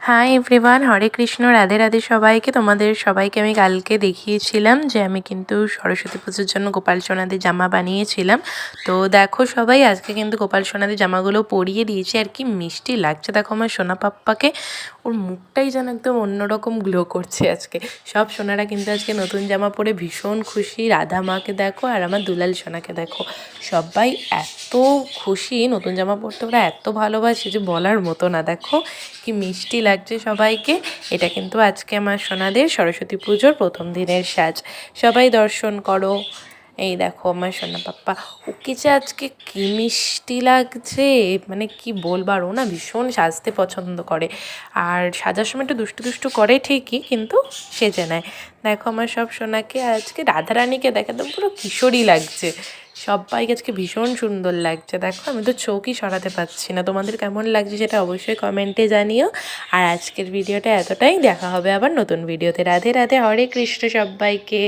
High everyone Hare Krishna Radhe Radhe সবাইকে। তোমাদের সবাইকে আমি কালকে দেখিয়েছিলাম যে আমি কিন্তু সরস্বতী পুজোর জন্য গোপাল সোনাদের জামা বানিয়েছিলাম। তো দেখো সবাই, আজকে কিন্তু গোপাল সোনাদের জামাগুলো পরিয়ে দিয়েছি। আর কি মিষ্টি লাগছে। দেখো আমার সোনা পাপ্পাকে, ওর মুখটাই যেন একদম অন্যরকম গ্লো করছে আজকে। সব সোনারা কিন্তু আজকে নতুন জামা পরে ভীষণ খুশি। রাধা মাকে দেখো আর আমার দুলাল সোনাকে দেখো। সবাই এত খুশি নতুন জামা পরতে, ওরা এত ভালোবাসে যে বলার মতো না। দেখো কি মিষ্টি লাগছে সবাইকে। এটা কিন্তু আজকে আমার সোনাদের সরস্বতী পুজোর প্রথম দিনের সাজ। সবাই দর্শন করো। এই দেখো আমার সোনা পাপ্পা। ওকে যে আজকে কি মিষ্টি লাগছে মানে কি বলবার ও না ভীষণ সাজতে পছন্দ করে। আর সাজার সময় একটু দুষ্টু দুষ্টু করে ঠিকই, কিন্তু সেজে নেয়। দেখো আমার সব সোনাকে আজকে রাধারানীকে দেখে তো পুরো কিশোরী লাগছে। সবাইকে আজকে ভীষণ সুন্দর লাগছে। দেখো, আমি তো চোখই সরাতে পারছি না। তোমাদের কেমন লাগছে সেটা অবশ্যই কমেন্টে জানিও। আর আজকের ভিডিওটা এতটাই। দেখা হবে আবার নতুন ভিডিওতে। রাধে রাধে। হরে কৃষ্ণ সবাইকে।